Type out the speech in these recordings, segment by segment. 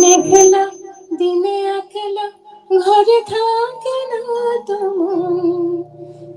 মেঘলা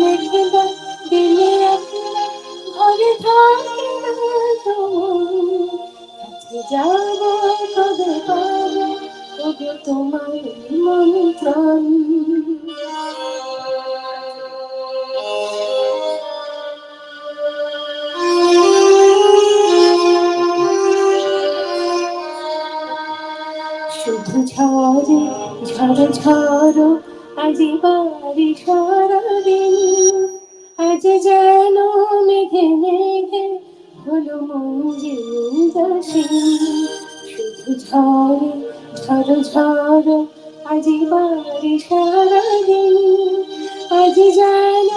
মেঘলা দিনে একলা ঘরে থাকে তোমার যাব তবে তোমার মন্ত্রণ ঝড় ঝড় আজি বাড়ি সারাদিন আজ যেন মেঘে মেঘে হলো শুধু ঝড়ে, ঝড় ঝড় আজি বাড়ি সারাদিন আজ যেন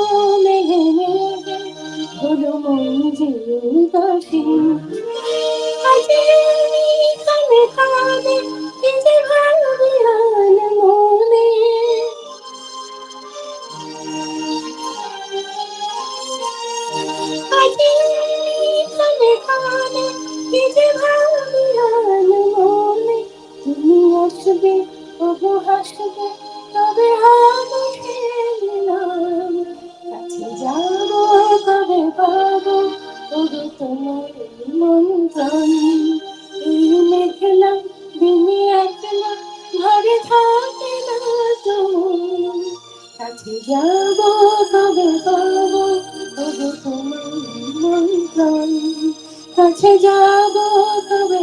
কি মনে, তুমি তবু কাছে যাব কবে পাবো, তবে তোমার মন্ত্রণ এই মেঘলা, দিনে একলা, ঘরে থাকে না তোমার কাছে যাব কবে পাবো, তবে তোমার মন্ত্রণ কাছে যাব তবে